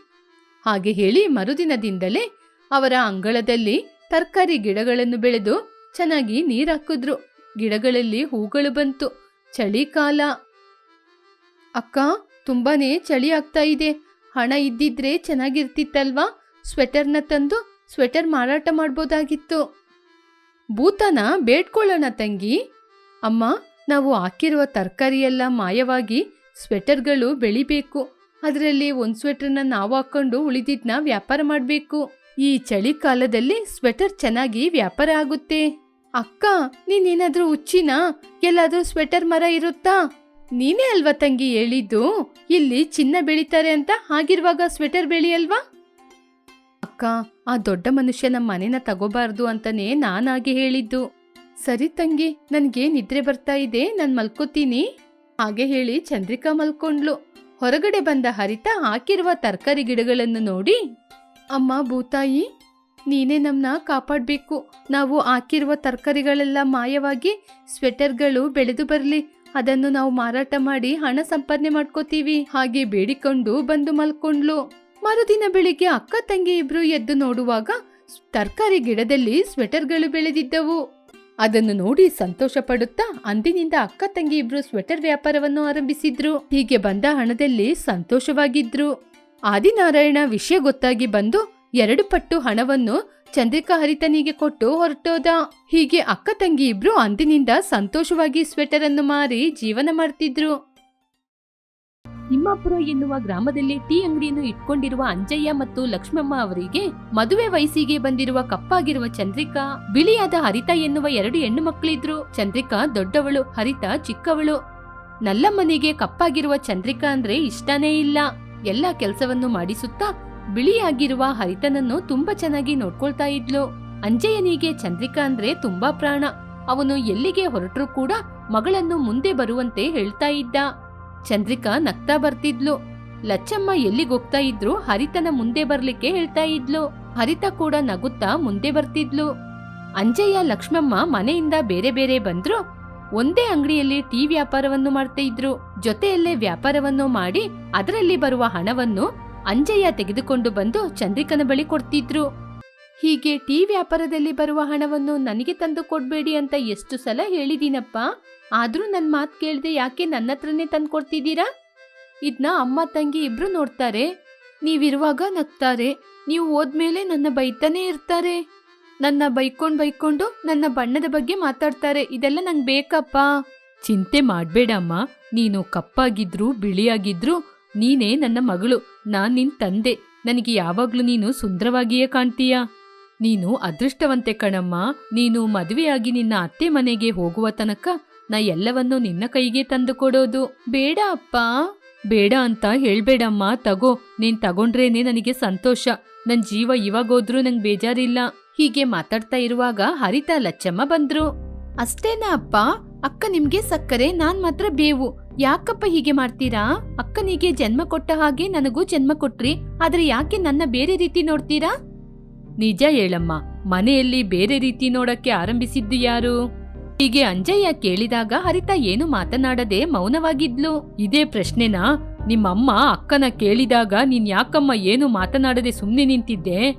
ಹಾಗೆ ಹೇಳಿ ಮರುದಿನದಿಂದಲೇ ಅವರ ಅಂಗಳದಲ್ಲಿ ತರಕಾರಿ ಗಿಡಗಳನ್ನು ಬೆಳೆದು ಚೆನ್ನಾಗಿ ನೀರ್ ಹಾಕಿದ್ರು. ಗಿಡಗಳಲ್ಲಿ ಹೂಗಳು ಬಂತು. ಚಳಿಕಾಲ. ಅಕ್ಕ ತುಂಬಾನೇ ಚಳಿ ಆಗ್ತಾ ಇದೆ. ಹಣ ಇದ್ದಿದ್ರೆ ಚೆನ್ನಾಗಿರ್ತಿತ್ತಲ್ವಾ? ಸ್ವೆಟರ್ನ ತಂದು ಸ್ವೆಟರ್ ಮಾರಾಟ ಮಾಡ್ಬೋದಾಗಿತ್ತು. ಭೂತನ, ಬೇಡ್ಕೊಳ್ಳೋಣ ತಂಗಿ. ಅಮ್ಮ, ನಾವು ಹಾಕಿರುವ ತರಕಾರಿಯೆಲ್ಲ ಮಾಯವಾಗಿ ಸ್ವೆಟರ್ಗಳು ಬೆಳಿಬೇಕು. ಅದರಲ್ಲಿ ಒಂದು ಸ್ವೆಟರ್ನ ನಾವು ಹಾಕೊಂಡು ಉಳಿದಿದ್ನ ವ್ಯಾಪಾರ ಮಾಡಬೇಕು. ಈ ಚಳಿಕಾಲದಲ್ಲಿ ಸ್ವೆಟರ್ ಚೆನ್ನಾಗಿ ವ್ಯಾಪಾರ ಆಗುತ್ತೆ. ಅಕ್ಕ ನೀನೇನಾದ್ರೂ ಹುಚ್ಚಿನ? ಎಲ್ಲಾದ್ರೂ ಸ್ವೆಟರ್ ಮರ ಇರುತ್ತಾ? ನೀನೇ ಅಲ್ವಾ ತಂಗಿ ಹೇಳಿದ್ದು? ಇಲ್ಲಿ ಚಿನ್ನ ಬೆಳೀತಾರೆ ಅಂತ ಹಾಗಿರುವಾಗ ಸ್ವೆಟರ್ ಬೆಳೆಯಲ್ವಾ? ಅಕ್ಕ, ಆ ದೊಡ್ಡ ಮನುಷ್ಯ ನಮ್ಮ ಮನೆನ ತಗೋಬಾರ್ದು ಅಂತಾನೆ ನಾನಾಗಿ ಹೇಳಿದ್ದು. ಸರಿ ತಂಗಿ, ನನಗೆ ನಿದ್ರೆ ಬರ್ತಾ ಇದೆ, ನಾನು ಮಲ್ಕೋತೀನಿ. ಹಾಗೆ ಹೇಳಿ ಚಂದ್ರಿಕಾ ಮಲ್ಕೊಂಡ್ಲು. ಹೊರಗಡೆ ಬಂದ ಹರಿತ ಹಾಕಿರುವ ತರಕಾರಿ ಗಿಡಗಳನ್ನು ನೋಡಿ, ಅಮ್ಮ ಭೂತಾಯಿ, ನೀನೇ ನಮ್ಮನ್ನ ಕಾಪಾಡಬೇಕು. ನಾವು ಹಾಕಿರುವ ತರಕಾರಿಗಳೆಲ್ಲ ಮಾಯವಾಗಿ ಸ್ವೆಟರ್ಗಳು ಬೆಳೆದು ಬರಲಿ. ಅದನ್ನು ನಾವು ಮಾರಾಟ ಮಾಡಿ ಹಣ ಸಂಪಾದನೆ ಮಾಡ್ಕೋತೀವಿ. ಹಾಗೆ ಬೇಡಿಕೊಂಡು ಬಂದು ಮಲ್ಕೊಂಡ್ಲು. ಮರುದಿನ ಬೆಳಿಗ್ಗೆ ಅಕ್ಕ ತಂಗಿ ಇಬ್ರು ಎದ್ದು ನೋಡುವಾಗ ತರಕಾರಿ ಗಿಡದಲ್ಲಿ ಸ್ವೆಟರ್ಗಳು ಬೆಳೆದಿದ್ದವು. ಅದನ್ನು ನೋಡಿ ಸಂತೋಷ ಪಡುತ್ತಾ ಅಂದಿನಿಂದ ಅಕ್ಕ ತಂಗಿ ಇಬ್ರು ಸ್ವೆಟರ್ ವ್ಯಾಪಾರವನ್ನು ಆರಂಭಿಸಿದ್ರು. ಹೀಗೆ ಬಂದ ಹಣದಲ್ಲಿ ಸಂತೋಷವಾಗಿದ್ರು. ಆದಿನಾರಾಯಣ ವಿಷಯ ಗೊತ್ತಾಗಿ ಬಂದು ಎರಡು ಪಟ್ಟು ಹಣವನ್ನು ಚಂದ್ರಿಕಾ ಹರಿತನಿಗೆ ಕೊಟ್ಟು ಹೊರಟೋದ. ಹೀಗೆ ಅಕ್ಕ ತಂಗಿ ಇಬ್ರು ಅಂದಿನಿಂದ ಸಂತೋಷವಾಗಿ ಸ್ವೆಟರ್ ಅನ್ನು ಮಾರಿ ಜೀವನ ಮಾಡ್ತಿದ್ರು. ತಿಮ್ಮಾಪುರ ಎನ್ನುವ ಗ್ರಾಮದಲ್ಲಿ ಟೀ ಅಂಗಡಿಯನ್ನು ಇಟ್ಕೊಂಡಿರುವ ಅಂಜಯ್ಯ ಮತ್ತು ಲಕ್ಷ್ಮಮ್ಮ ಅವರಿಗೆ ಮದುವೆ ವಯಸ್ಸಿಗೆ ಬಂದಿರುವ ಕಪ್ಪಾಗಿರುವ ಚಂದ್ರಿಕಾ, ಬಿಳಿಯಾದ ಹರಿತ ಎನ್ನುವ ಎರಡು ಹೆಣ್ಣು ಮಕ್ಕಳಿದ್ರು. ಚಂದ್ರಿಕಾ ದೊಡ್ಡವಳು, ಹರಿತ ಚಿಕ್ಕವಳು. ನಲ್ಲಮ್ಮನಿಗೆ ಕಪ್ಪಾಗಿರುವ ಚಂದ್ರಿಕಾ ಅಂದ್ರೆ ಇಷ್ಟನೇ ಇಲ್ಲ. ಎಲ್ಲ ಕೆಲಸವನ್ನು ಮಾಡಿಸುತ್ತಾ ಬಿಳಿಯಾಗಿರುವ ಹರಿತನನ್ನು ತುಂಬಾ ಚೆನ್ನಾಗಿ ನೋಡ್ಕೊಳ್ತಾ ಇದ್ಲು. ಅಂಜಯ್ಯನಿಗೆ ಚಂದ್ರಿಕಾ ಅಂದ್ರೆ ತುಂಬಾ ಪ್ರಾಣ. ಅವನು ಎಲ್ಲಿಗೆ ಹೊರಟರೂ ಕೂಡ ಮಗಳನ್ನು ಮುಂದೆ ಬರುವಂತೆ ಹೇಳ್ತಾ ಇದ್ದ. ಚಂದ್ರಿಕಾ ನಗ್ತಾ ಬರ್ತಿದ್ಲು. ಲಚ್ಚಮ್ಮ ಎಲ್ಲಿಗೋಗ್ತಾ ಇದ್ರು ಹರಿತನ ಮುಂದೆ ಬರ್ಲಿಕ್ಕೆ ಹೇಳ್ತಾ ಇದ್ಲು. ಹರಿತ ಕೂಡ ನಗುತ್ತಾ ಮುಂದೆ ಬರ್ತಿದ್ಲು. ಅಂಜಯ್ಯ ಲಕ್ಷ್ಮಮ್ಮ ಮನೆಯಿಂದ ಬೇರೆ ಬೇರೆ ಬಂದ್ರು. ಒಂದೇ ಅಂಗಡಿಯಲ್ಲಿ ಟೀ ವ್ಯಾಪಾರವನ್ನು ಮಾಡ್ತಾ ಇದ್ರು. ಜೊತೆಯಲ್ಲೇ ವ್ಯಾಪಾರವನ್ನು ಮಾಡಿ ಅದರಲ್ಲಿ ಬರುವ ಹಣವನ್ನು ಅಂಜಯ್ಯ ತೆಗೆದುಕೊಂಡು ಬಂದು ಚಂದ್ರಿಕನ ಬಳಿ ಕೊಡ್ತಿದ್ರು. ಹೀಗೆ ಟೀ ವ್ಯಾಪಾರದಲ್ಲಿ ಬರುವ ಹಣವನ್ನು ನನಗೆ ತಂದು ಕೊಡ್ಬೇಡಿ ಅಂತ ಎಷ್ಟು ಸಲ ಹೇಳಿದೀನಪ್ಪ. ಆದ್ರೂ ನನ್ ಮಾತ್ ಕೇಳದೆ ಯಾಕೆ ನನ್ನ ಹತ್ರನೇ ತಂದು ಕೊಡ್ತಿದ್ದೀರಾ? ಇದ್ನ ಅಮ್ಮ ತಂಗಿ ಇಬ್ರು ನೋಡ್ತಾರೆ. ನೀವಿರುವಾಗ ನಗ್ತಾರೆ. ನೀವು ಹೋದ್ಮೇಲೆ ನನ್ನ ಬೈತಾನೆ ಇರ್ತಾರೆ. ನನ್ನ ಬೈಕೊಂಡ್ ಬೈಕೊಂಡು ನನ್ನ ಬಣ್ಣದ ಬಗ್ಗೆ ಮಾತಾಡ್ತಾರೆ. ಇದೆಲ್ಲ ನಂಗೆ ಬೇಕಪ್ಪ. ಚಿಂತೆ ಮಾಡ್ಬೇಡಮ್ಮ. ನೀನು ಕಪ್ಪಾಗಿದ್ರು, ಬಿಳಿಯಾಗಿದ್ರು ನೀನೇ ನನ್ನ ಮಗಳು. ನಾನ್ ನಿನ್ ತಂದೆ. ನನಗೆ ಯಾವಾಗ್ಲೂ ನೀನು ಸುಂದರವಾಗಿಯೇ ಕಾಣ್ತೀಯ? ನೀನು ಅದೃಷ್ಟವಂತೆ ಕಣಮ್ಮ. ನೀನು ಮದುವೆಯಾಗಿ ನಿನ್ನ ಅತ್ತೆ ಮನೆಗೆ ಹೋಗುವ ತನಕ ನಾ ಎಲ್ಲವನ್ನೂ ನಿನ್ನ ಕೈಗೆ ತಂದು ಕೊಡೋದು. ಬೇಡ ಅಪ್ಪ. ಬೇಡ ಅಂತ ಹೇಳ್ಬೇಡಮ್ಮ. ತಗೋ, ನೀನ್ ತಗೊಂಡ್ರೇನೆ ನನಗೆ ಸಂತೋಷ. ನನ್ ಜೀವ ಇವಾಗೋದ್ರೂ ನಂಗ್ ಬೇಜಾರಿಲ್ಲ. ಹೀಗೆ ಮಾತಾಡ್ತಾ ಇರುವಾಗ ಹರಿತಾ ಲಚ್ಚಮ್ಮ ಬಂದ್ರು. ಅಷ್ಟೇನಾ ಅಪ್ಪ? ಅಕ್ಕ ನಿಮ್ಗೆ ಸಕ್ಕರೆ, ನಾನ್ ಮಾತ್ರ ಬೇವು. ಯಾಕಪ್ಪ ಹೀಗೆ ಮಾಡ್ತೀರಾ? ಅಕ್ಕನಿಗೆ ಜನ್ಮ ಕೊಟ್ಟ ಹಾಗೆ ನನಗೂ ಜನ್ಮ ಕೊಟ್ರಿ, ಆದ್ರೆ ಯಾಕೆ ನನ್ನ ಬೇರೆ ರೀತಿ ನೋಡ್ತೀರಾ? ನಿಜ ಹೇಳಮ್ಮ, ಮನೆಯಲ್ಲಿ ಬೇರೆ ರೀತಿ ನೋಡಕ್ಕೆ ಆರಂಭಿಸಿದ್ದು ಯಾರು? ಹೀಗೆ ಅಂಜಯ್ಯ ಕೇಳಿದಾಗ ಹರಿತ ಏನು ಮಾತನಾಡದೆ ಮೌನವಾಗಿದ್ಲು. ಇದೇ ಪ್ರಶ್ನೆನಾ? ನಿಮ್ಮಮ್ಮ ಅಕ್ಕನ ಕೇಳಿದಾಗ ನೀನ್ ಯಾಕಮ್ಮ ಏನು ಮಾತನಾಡದೆ ಸುಮ್ನೆ ನಿಂತಿದ್ದೆ?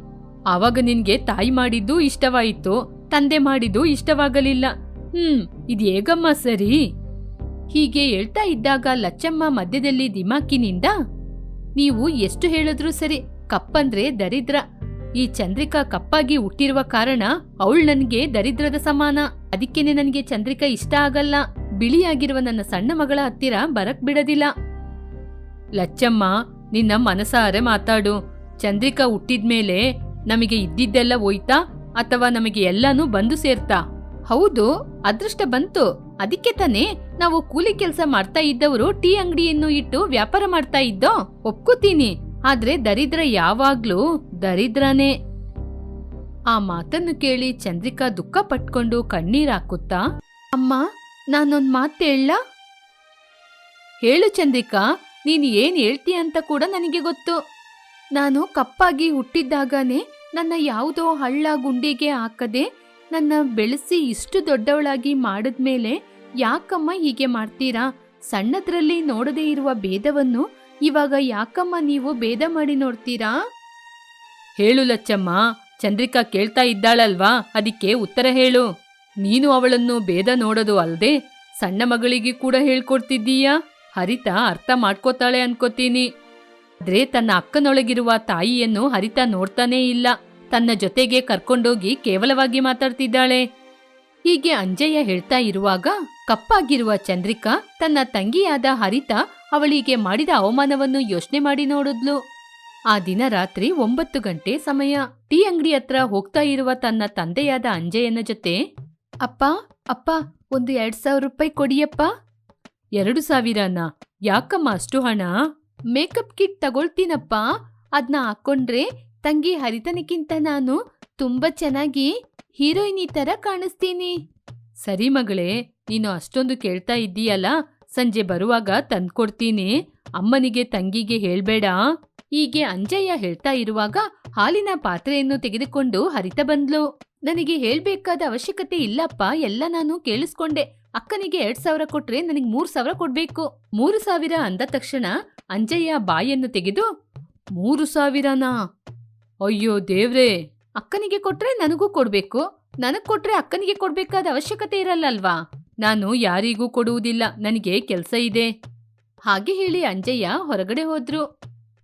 ಆವಾಗ ನಿನ್ಗೆ ತಾಯಿ ಮಾಡಿದ್ದು ಇಷ್ಟವಾಯಿತು, ತಂದೆ ಮಾಡಿದ್ದು ಇಷ್ಟವಾಗಲಿಲ್ಲ. ಹ್ಮ್, ಇದು ಹೇಗಮ್ಮ ಸರಿ? ಹೀಗೆ ಹೇಳ್ತಾ ಇದ್ದಾಗ ಲಚ್ಚಮ್ಮ ಮಧ್ಯದಲ್ಲಿ ದಿಮಾಕಿನಿಂದ, ನೀವು ಎಷ್ಟು ಹೇಳಿದ್ರೂ ಸರಿ, ಕಪ್ಪಂದ್ರೆ ದರಿದ್ರ. ಈ ಚಂದ್ರಿಕಾ ಕಪ್ಪಾಗಿ ಹುಟ್ಟಿರುವ ಕಾರಣ ಅವಳು ನನ್ಗೆ ದರಿದ್ರದ ಸಮಾನ. ಅದಕ್ಕೇನೆ ನನ್ಗೆ ಚಂದ್ರಿಕಾ ಇಷ್ಟ ಆಗಲ್ಲ. ಬಿಳಿಯಾಗಿರುವ ನನ್ನ ಸಣ್ಣ ಮಗಳ ಹತ್ತಿರ ಬರಕ್ ಬಿಡದಿಲ್ಲ. ಲಚ್ಚಮ್ಮ, ನಿನ್ನ ಮನಸಾರೆ ಮಾತಾಡು. ಚಂದ್ರಿಕಾ ಹುಟ್ಟಿದ್ಮೇಲೆ ನಮಗೆ ಇದ್ದಿದ್ದೆಲ್ಲ ಹೋಯ್ತಾ? ಅಥವಾ ನಮಗೆ ಎಲ್ಲಾನು ಬಂದು ಸೇರ್ತಾ? ಹೌದು, ಅದೃಷ್ಟ ಬಂತು. ಅದಕ್ಕೆ ತಾನೇ ನಾವು ಕೂಲಿ ಕೆಲಸ ಮಾಡ್ತಾ ಇದ್ದವರು ಟೀ ಅಂಗಡಿಯನ್ನು ಇಟ್ಟು ವ್ಯಾಪಾರ ಮಾಡ್ತಾ ಇದ್ದೋ? ಒಪ್ಕೋತೀನಿ. ಆದ್ರೆ ದರಿದ್ರ ಯಾವಾಗ್ಲೂ ದರಿದ್ರನೇ. ಆ ಮಾತನ್ನು ಕೇಳಿ ಚಂದ್ರಿಕಾ ದುಃಖ ಪಟ್ಕೊಂಡು ಕಣ್ಣೀರ್ ಹಾಕುತ್ತಾ, ಅಮ್ಮ, ನಾನೊಂದ್ ಮಾತು ಹೇಳ? ಹೇಳು ಚಂದ್ರಿಕಾ, ನೀನ್ ಏನ್ ಹೇಳ್ತೀಯ ಅಂತ ಕೂಡ ನನಗೆ ಗೊತ್ತು. ನಾನು ಕಪ್ಪಾಗಿ ಹುಟ್ಟಿದ್ದಾಗನೇ ನನ್ನ ಯಾವುದೋ ಹಳ್ಳ ಗುಂಡಿಗೆ ಹಾಕದೆ ನನ್ನ ಬೆಳೆಸಿ ಇಷ್ಟು ದೊಡ್ಡವಳಾಗಿ ಮಾಡಿದ್ಮೇಲೆ ಯಾಕಮ್ಮ ಹೀಗೆ ಮಾಡ್ತೀರಾ? ಸಣ್ಣದ್ರಲ್ಲಿ ನೋಡದೇ ಇರುವ ಭೇದವನ್ನು ಇವಾಗ ಯಾಕಮ್ಮ ನೀವು ಭೇದ ಮಾಡಿ ನೋಡ್ತೀರಾ? ಹೇಳು ಲಚ್ಚಮ್ಮ, ಚಂದ್ರಿಕಾ ಕೇಳ್ತಾ ಇದ್ದಾಳಲ್ವಾ? ಅದಕ್ಕೆ ಉತ್ತರ ಹೇಳು. ನೀನು ಅವಳನ್ನು ಭೇದ ನೋಡೋದು ಅಲ್ಲದೆ ಸಣ್ಣ ಮಗಳಿಗೆ ಕೂಡ ಹೇಳ್ಕೊಡ್ತಿದ್ದೀಯಾ? ಹರಿತ ಅರ್ಥ ಮಾಡ್ಕೋತಾಳೆ ಅನ್ಕೋತೀನಿ. ಆದ್ರೆ ತನ್ನ ಅಕ್ಕನೊಳಗಿರುವ ತಾಯಿಯನ್ನು ಹರಿತ ನೋಡ್ತಾನೇ ಇಲ್ಲ. ತನ್ನ ಜೊತೆಗೆ ಕರ್ಕೊಂಡೋಗಿ ಕೇವಲವಾಗಿ ಮಾತಾಡ್ತಿದ್ದಾಳೆ. ಹೀಗೆ ಅಂಜಯ್ಯ ಹೇಳ್ತಾ ಇರುವಾಗ ಕಪ್ಪಾಗಿರುವ ಚಂದ್ರಿಕಾ ತನ್ನ ತಂಗಿಯಾದ ಹರಿತ ಅವಳಿಗೆ ಮಾಡಿದ ಅವಮಾನವನ್ನು ಯೋಚನೆ ಮಾಡಿ ನೋಡಿದ್ಲು. ಆ ದಿನ ರಾತ್ರಿ ಒಂಬತ್ತು ಗಂಟೆ ಸಮಯ. ಟೀ ಅಂಗಡಿ ಹತ್ರ ಹೋಗ್ತಾ ಇರುವ ತನ್ನ ತಂದೆಯಾದ ಅಂಜಯ್ಯನ ಜೊತೆ, ಅಪ್ಪ ಅಪ್ಪ, ಒಂದು ಎರಡ್ ಸಾವಿರ ರೂಪಾಯಿ ಕೊಡಿಯಪ್ಪ. ಎರಡು ಸಾವಿರನ? ಯಾಕಮ್ಮ ಅಷ್ಟು ಹಣ? ಮೇಕಪ್ ಕಿಟ್ ತಗೊಳ್ತೀನಪ್ಪ. ಅದ್ನ ಹಾಕೊಂಡ್ರೆ ತಂಗಿ ಹರಿತನಕ್ಕಿಂತ ನಾನು ತುಂಬಾ ಚೆನ್ನಾಗಿ ಹೀರೋಯಿನಿ ತರ ಕಾಣಿಸ್ತೀನಿ. ಸರಿ ಮಗಳೇ, ನೀನು ಅಷ್ಟೊಂದು ಕೇಳ್ತಾ ಇದ್ದೀಯಲ್ಲ? ಸಂಜೆ ಬರುವಾಗ ತಂದ್ಕೊಡ್ತೀನಿ. ಅಮ್ಮನಿಗೆ ತಂಗಿಗೆ ಹೇಳ್ಬೇಡ. ಹೀಗೆ ಅಂಜಯ್ಯ ಹೇಳ್ತಾ ಇರುವಾಗ ಹಾಲಿನ ಪಾತ್ರೆಯನ್ನು ತೆಗೆದುಕೊಂಡು ಹರಿತ ಬಂದ್ಲು. ನನಗೆ ಹೇಳ್ಬೇಕಾದ ಅವಶ್ಯಕತೆ ಇಲ್ಲಪ್ಪ, ಎಲ್ಲ ನಾನು ಕೇಳಿಸ್ಕೊಂಡೆ. ಅಕ್ಕನಿಗೆ ಎರಡ್ ಸಾವಿರ ಕೊಟ್ರೆ ನನಗೆ ಮೂರ್ ಸಾವಿರ ಕೊಡ್ಬೇಕು. ಮೂರು ಸಾವಿರ ಅಂದ ತಕ್ಷಣ ಅಂಜಯ್ಯ ಬಾಯನ್ನು ತೆಗೆದು, ಮೂರು ಸಾವಿರನಾ? ಅಯ್ಯೋ ದೇವ್ರೇ, ಅಕ್ಕನಿಗೆ ಕೊಟ್ರೆ ನನಗೂ ಕೊಡ್ಬೇಕು. ನನಗ್ ಕೊಟ್ರೆ ಅಕ್ಕನಿಗೆ ಕೊಡ್ಬೇಕಾದ ಅವಶ್ಯಕತೆ ಇರಲ್ಲಲ್ವಾ? ನಾನು ಯಾರಿಗೂ ಕೊಡುವುದಿಲ್ಲ, ನನಗೆ ಕೆಲ್ಸ ಇದೆ. ಹಾಗೆ ಹೇಳಿ ಅಂಜಯ್ಯ ಹೊರಗಡೆ ಹೋದ್ರು.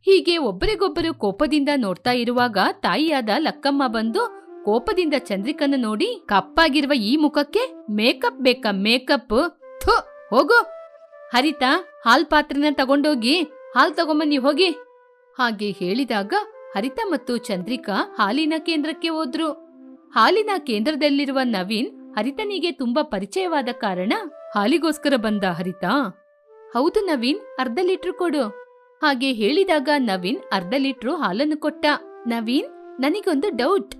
ಹೀಗೆ ಒಬ್ಬರಿಗೊಬ್ಬರು ಕೋಪದಿಂದ ನೋಡ್ತಾ ಇರುವಾಗ ತಾಯಿಯಾದ ಲಕ್ಕಮ್ಮ ಬಂದು ಕೋಪದಿಂದ ಚಂದ್ರಿಕನ ನೋಡಿ ಕಪ್ಪಾಗಿರುವ ಈ ಮುಖಕ್ಕೆ, ಮೇಕಪ್ ಬೇಕಾ, ಮೇಕಪ್? ಥು, ಹೋಗು. ಹರಿತಾ ಹಾಲ್ ಪಾತ್ರೆನ ತಗೊಂಡೋಗಿ, ಹಾಲ್ ತಗೊಂಬನ್ನಿ, ಹೋಗಿ. ಹಾಗೆ ಹೇಳಿದಾಗ ಹರಿತಾ ಮತ್ತು ಚಂದ್ರಿಕಾ ಹಾಲಿನ ಕೇಂದ್ರಕ್ಕೆ ಹೋದ್ರು. ಹಾಲಿನ ಕೇಂದ್ರದಲ್ಲಿರುವ ನವೀನ್ ಹರಿತನಿಗೆ ತುಂಬಾ ಪರಿಚಯವಾದ ಕಾರಣ ಹಾಲಿಗೋಸ್ಕರ ಬಂದ ಹರಿತ. ಹೌದು ನವೀನ್, ಅರ್ಧ ಲೀಟ್ರ್ ಕೊಡು. ಹಾಗೆ ಹೇಳಿದಾಗ ನವೀನ್ ಅರ್ಧ ಲೀಟ್ರು ಹಾಲನ್ನು ಕೊಟ್ಟ. ನವೀನ್, ನನಗೊಂದು ಡೌಟ್.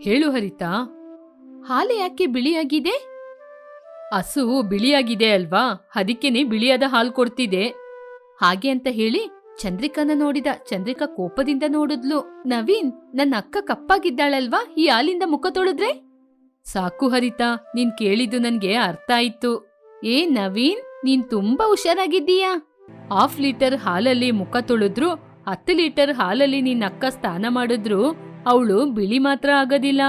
ಹೇಳು ಹರಿತಾ. ಹಾಲು ಯಾಕೆ ಬಿಳಿಯಾಗಿದೆ? ಹಸು ಬಿಳಿಯಾಗಿದೆ ಅಲ್ವಾ? ಅದಕ್ಕೇನೆ ಬಿಳಿಯಾದ ಹಾಲು ಕೊಡ್ತಿದೆ. ಹಾಗೆ ಅಂತ ಹೇಳಿ ಚಂದ್ರಿಕನ ನೋಡಿದ ಚಂದ್ರಿಕಾ ಕೋಪದಿಂದ ನೋಡಿದ್ಲು, ನವೀನ್ ನನ್ನ ಅಕ್ಕ ಕಪ್ಪಾಗಿದ್ದಾಳಲ್ವಾ ಈ ಹಾಲಿಂದ ಮುಖ ತೊಳೆದ್ರೆ? ಸಾಕು ಹರಿತಾ, ನೀನ್ ಕೇಳಿದ್ದು ನನ್ಗೆ ಅರ್ಥ ಆಯ್ತು. ಏ ನವೀನ್, ನೀನ್ ತುಂಬಾ ಹುಷಾರಾಗಿದ್ದೀಯಾ? ಹಾಫ್ ಲೀಟರ್ ಹಾಲಲ್ಲಿ ಮುಖ ತೊಳೆದ್ರು, ಹತ್ತು ಲೀಟರ್ ಹಾಲಲ್ಲಿ ನಿನ್ನ ಅಕ್ಕ ಸ್ನಾನ ಮಾಡಿದ್ರು, ಅವಳು ಬಿಳಿ ಮಾತ್ರ ಆಗೋದಿಲ್ಲ.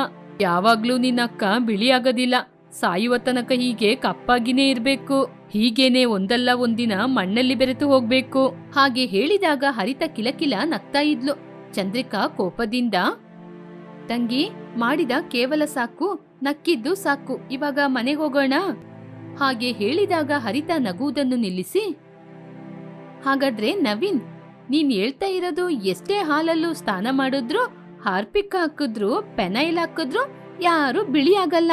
ಯಾವಾಗ್ಲೂ ನಿನ್ನ ಅಕ್ಕ ಬಿಳಿ ಆಗೋದಿಲ್ಲ. ಸಾಯುವ ತನಕ ಹೀಗೆ ಕಪ್ಪಾಗಿನೇ ಇರಬೇಕು. ಹೀಗೇನೆ ಒಂದಲ್ಲ ಒಂದಿನ ಮಣ್ಣಲ್ಲಿ ಬೆರೆತು ಹೋಗ್ಬೇಕು. ಹಾಗೆ ಹೇಳಿದಾಗ ಹರಿತ ಕಿಲಕಿಲ ನಗ್ತಾ ಇದ್ಲು. ಚಂದ್ರಿಕಾ ಕೋಪದಿಂದ, ತಂಗಿ, ಮಾಡಿದ ಕೇವಲ ಸಾಕು, ನಕ್ಕಿದ್ದು ಸಾಕು, ಇವಾಗ ಮನೆಗೆ ಹೋಗೋಣ? ಹಾಗೆ ಹೇಳಿದಾಗ ಹರಿತ ನಗುವುದನ್ನು ನಿಲ್ಲಿಸಿ, ಹಾಗಾದ್ರೆ ನವೀನ್, ನೀನ್ ಹೇಳ್ತಾ ಇರೋದು ಎಷ್ಟೇ ಹಾಲಲ್ಲೂ ಸ್ನಾನ ಮಾಡಿದ್ರು, ಹಾರ್ಪಿಕ್ ಹಾಕಿದ್ರು, ಪೆನೈಲ್ ಹಾಕಿದ್ರು ಯಾರು ಬಿಳಿ ಆಗಲ್ಲ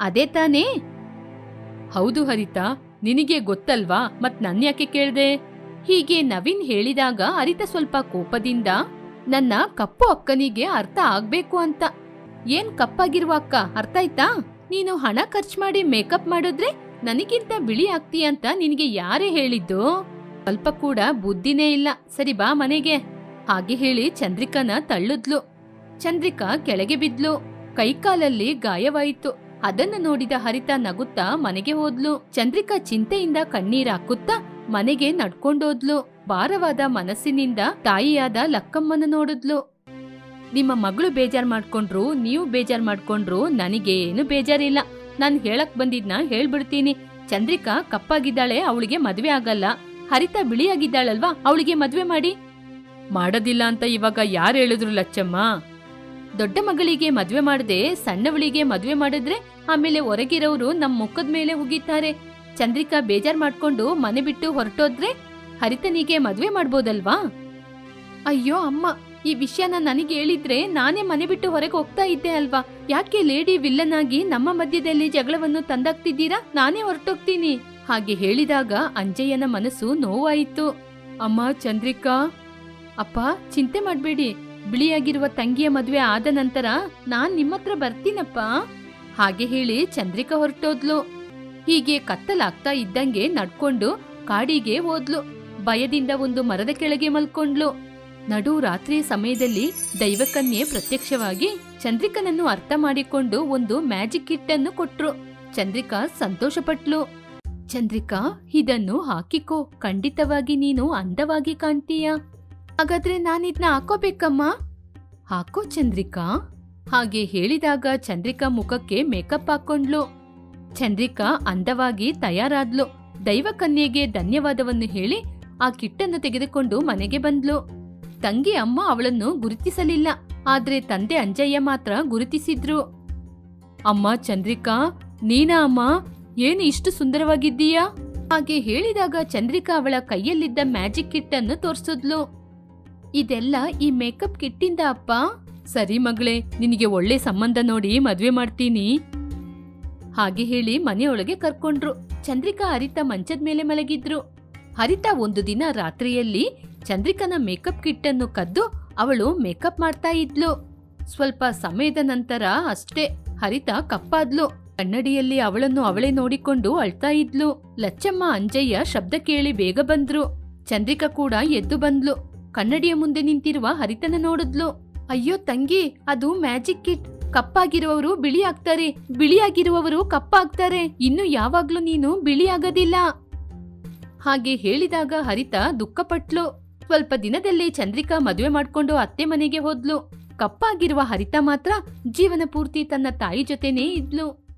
ಅದೇ ತಾನೇ? ಹೌದು ಹರಿತಾ, ನಿನಗೆ ಗೊತ್ತಲ್ವಾ ಮತ್ ನನ್ಯಾಕೆ ಕೇಳ್ದೆ? ಹೀಗೆ ನವೀನ್ ಹೇಳಿದಾಗ ಹರಿತ ಸ್ವಲ್ಪ ಕೋಪದಿಂದ, ನನ್ನ ಕಪ್ಪು ಅಕ್ಕನಿಗೆ ಅರ್ಥ ಆಗ್ಬೇಕು ಅಂತ. ಏನ್ ಕಪ್ಪಾಗಿರುವ ಅಕ್ಕ, ಅರ್ಥ ಆಯ್ತಾ? ನೀನು ಹಣ ಖರ್ಚು ಮಾಡಿ ಮೇಕಪ್ ಮಾಡಿದ್ರೆ ನನಗಿಂತ ಬಿಳಿ ಆಗ್ತಿ ಅಂತ ನಿನಗೆ ಯಾರೇ ಹೇಳಿದ್ದು? ಸ್ವಲ್ಪ ಕೂಡ ಬುದ್ಧಿನೇ ಇಲ್ಲ. ಸರಿ ಬಾ ಮನೆಗೆ. ಹಾಗೆ ಹೇಳಿ ಚಂದ್ರಿಕನ ತಳ್ಳುದ್ಲು. ಚಂದ್ರಿಕಾ ಕೆಳಗೆ ಬಿದ್ಲು. ಕೈಕಾಲಲ್ಲಿ ಗಾಯವಾಯಿತು. ಅದನ್ನು ನೋಡಿದ ಹರಿತ ನಗುತ್ತಾ ಮನೆಗೆ ಹೋದ್ಲು. ಚಂದ್ರಿಕಾ ಚಿಂತೆಯಿಂದ ಕಣ್ಣೀರಾಕುತ್ತಾ ಮನೆಗೆ ನಡ್ಕೊಂಡೋದ್ಲು. ಭಾರವಾದ ಮನಸ್ಸಿನಿಂದ ತಾಯಿಯಾದ ಲಕ್ಕಮ್ಮನ ನೋಡಿದ್ಲು. ನಿಮ್ಮ ಮಗಳು ಬೇಜಾರ್ ಮಾಡ್ಕೊಂಡ್ರು, ನೀವು ಬೇಜಾರ್ ಮಾಡ್ಕೊಂಡ್ರು ನನಗೆ ಏನು ಬೇಜಾರಿಲ್ಲ. ನಾನು ಹೇಳಕ್ ಬಂದಿದ್ನ ಹೇಳ್ಬಿಡ್ತೀನಿ. ಚಂದ್ರಿಕಾ ಕಪ್ಪಾಗಿದ್ದಾಳೆ, ಅವಳಿಗೆ ಮದ್ವೆ ಆಗಲ್ಲ. ಹರಿತ ಬಿಳಿಯಾಗಿದ್ದಾಳಲ್ವಾ, ಅವಳಿಗೆ ಮದ್ವೆ ಮಾಡಿ. ಮಾಡೋದಿಲ್ಲ ಅಂತ ಇವಾಗ ಯಾರು ಹೇಳಿದ್ರು ಲಚ್ಚಮ್ಮ? ದೊಡ್ಡ ಮಗಳಿಗೆ ಮದ್ವೆ ಮಾಡದೆ ಸಣ್ಣವಳಿಗೆ ಮದ್ವೆ ಮಾಡಿದ್ರೆ ಆಮೇಲೆ ಹೊರಗಿರೋರು ನಮ್ ಮುಖದ ಮೇಲೆ ಉಗಿತಾರೆ. ಚಂದ್ರಿಕಾ ಬೇಜಾರ್ ಮಾಡ್ಕೊಂಡು ಮನೆ ಬಿಟ್ಟು ಹೊರಟೋದ್ರೆ ಹರಿತನಿಗೆ ಮದ್ವೆ ಮಾಡ್ಬೋದಲ್ವಾ? ಅಯ್ಯೋ ಅಮ್ಮ, ಈ ವಿಷಯನ ನನಗೆ ಹೇಳಿದ್ರೆ ನಾನೇ ಮನೆ ಬಿಟ್ಟು ಹೊರಗೆ ಹೋಗ್ತಾ ಇದ್ದೆ ಅಲ್ವಾ? ಯಾಕೆ ಲೇಡಿ ವಿಲ್ಲನ್ ಆಗಿ ನಮ್ಮ ಮಧ್ಯದಲ್ಲಿ ಜಗಳವನ್ನು ತಂದಾಕ್ತಿದ್ದೀರಾ? ನಾನೇ ಹೊರಟೋಗ್ತೀನಿ. ಹಾಗೆ ಹೇಳಿದಾಗ ಅಂಜಯ್ಯನ ಮನಸ್ಸು ನೋವಾಯಿತು. ಅಮ್ಮ, ಚಂದ್ರಿಕಾ. ಅಪ್ಪ, ಚಿಂತೆ ಮಾಡ್ಬೇಡಿ. ಬಿಳಿಯಾಗಿರುವ ತಂಗಿಯ ಮದುವೆ ಆದ ನಂತರ ನಾನ್ ನಿಮ್ಮತ್ರ ಬರ್ತೀನಪ್ಪ. ಹಾಗೆ ಹೇಳಿ ಚಂದ್ರಿಕಾ ಹೊರಟೋದ್ಲು. ಹೀಗೆ ಕತ್ತಲಾಗ್ತಾ ಇದ್ದಂಗೆ ನಡ್ಕೊಂಡು ಕಾಡಿಗೆ ಹೋದ್ಲು. ಭಯದಿಂದ ಒಂದು ಮರದ ಕೆಳಗೆ ಮಲ್ಕೊಂಡ್ಲು. ನಡು ರಾತ್ರಿ ಸಮಯದಲ್ಲಿ ದೈವಕನ್ಯೆ ಪ್ರತ್ಯಕ್ಷವಾಗಿ ಚಂದ್ರಿಕನನ್ನು ಅರ್ಥ ಮಾಡಿಕೊಂಡು ಒಂದು ಮ್ಯಾಜಿಕ್ ಕಿಟ್ ಅನ್ನು ಕೊಟ್ರು. ಚಂದ್ರಿಕಾ ಸಂತೋಷಪಟ್ಲು. ಚಂದ್ರಿಕಾ, ಇದನ್ನು ಹಾಕಿಕೋ. ಖಂಡಿತವಾಗಿ ನೀನು ಅಂದವಾಗಿ ಕಾಣ್ತೀಯ? ಹಾಗಾದ್ರೆ ನಾನಿದ್ನ ಹಾಕೋಬೇಕಮ್ಮ? ಹಾಕೋ ಚಂದ್ರಿಕಾ? ಹಾಗೆ ಹೇಳಿದಾಗ ಚಂದ್ರಿಕಾ ಮುಖಕ್ಕೆ ಮೇಕಪ್ ಹಾಕೊಂಡ್ಲು. ಚಂದ್ರಿಕಾ ಅಂದವಾಗಿ ತಯಾರಾದ್ಲು. ದೈವಕನ್ಯೆಗೆ ಧನ್ಯವಾದವನ್ನು ಹೇಳಿ ಆ ಕಿಟ್ಟನ್ನು ತೆಗೆದುಕೊಂಡು ಮನೆಗೆ ಬಂದ್ಲು. ತಂಗಿ ಅಮ್ಮ ಅವಳನ್ನು ಗುರುತಿಸಲಿಲ್ಲ. ಆದ್ರೆ ತಂದೆ ಅಂಜಯ್ಯ ಮಾತ್ರ ಗುರುತಿಸಿದ್ರು. ಅಮ್ಮ ಚಂದ್ರಿಕಾ, ನೀನಾ ಅಮ್ಮ, ಏನು ಇಷ್ಟು ಸುಂದರವಾಗಿದ್ದೀಯಾ? ಹಾಗೆ ಹೇಳಿದಾಗ ಚಂದ್ರಿಕಾ ಅವಳ ಕೈಯಲ್ಲಿದ್ದ ಮ್ಯಾಜಿಕ್ ಕಿಟ್ ಅನ್ನು ತೋರ್ಸಿದ್ಲು. ಇದೆಲ್ಲ ಈ ಮೇಕಪ್ ಕಿಟ್ಟಿಂದ ಅಪ್ಪ. ಸರಿ ಮಗಳೇ, ನಿನಗೆ ಒಳ್ಳೆ ಸಂಬಂಧ ನೋಡಿ ಮದ್ವೆ ಮಾಡ್ತೀನಿ. ಹಾಗೆ ಹೇಳಿ ಮನೆಯೊಳಗೆ ಕರ್ಕೊಂಡ್ರು. ಚಂದ್ರಿಕಾ ಹರಿತ ಮಂಚದ ಮೇಲೆ ಮಲಗಿದ್ರು. ಹರಿತ ಒಂದು ದಿನ ರಾತ್ರಿಯಲ್ಲಿ ಚಂದ್ರಿಕನ ಮೇಕಪ್ ಕಿಟ್ ಅನ್ನು ಕದ್ದು ಅವಳು ಮೇಕಪ್ ಮಾಡ್ತಾ ಇದ್ಲು. ಸ್ವಲ್ಪ ಸಮಯದ ನಂತರ ಅಷ್ಟೇ ಹರಿತ ಕಪ್ಪಾದ್ಲು. ಕನ್ನಡಿಯಲ್ಲಿ ಅವಳನ್ನು ಅವಳೇ ನೋಡಿಕೊಂಡು ಅಳ್ತಾ ಇದ್ಲು. ಲಚ್ಚಮ್ಮ ಅಂಜಯ್ಯ ಶಬ್ದ ಕೇಳಿ ಬೇಗ ಬಂದ್ರು. ಚಂದ್ರಿಕಾ ಕೂಡ ಎದ್ದು ಬಂದ್ಲು. ಕನ್ನಡಿಯ ಮುಂದೆ ನಿಂತಿರುವ ಹರಿತನ ನೋಡಿದ್ಲು. ಅಯ್ಯೋ ತಂಗಿ, ಅದು ಮ್ಯಾಜಿಕ್ ಕಿಟ್. ಕಪ್ಪಾಗಿರುವವರು ಬಿಳಿ ಆಗ್ತಾರೆ. ಬಿಳಿಯಾಗಿರುವವರು ಕಪ್ಪಾಗ್ತಾರೆ. ಇನ್ನು ಯಾವಾಗ್ಲೂ ನೀನು ಬಿಳಿ ಆಗೋದಿಲ್ಲ. ಹಾಗೆ ಹೇಳಿದಾಗ ಹರಿತ ದುಃಖಪಟ್ಲು. ಸ್ವಲ್ಪ ದಿನದಲ್ಲಿ ಚಂದ್ರಿಕಾ ಮದುವೆ ಮಾಡ್ಕೊಂಡು ಅತ್ತೆ ಮನೆಗೆ ಹೋದ್ಲು. ಕಪ್ಪಾಗಿರುವ ಹರಿತ ಮಾತ್ರ ಜೀವನ ಪೂರ್ತಿ ತನ್ನ ತಾಯಿ ಜೊತೆನೇ ಇದ್ಲು.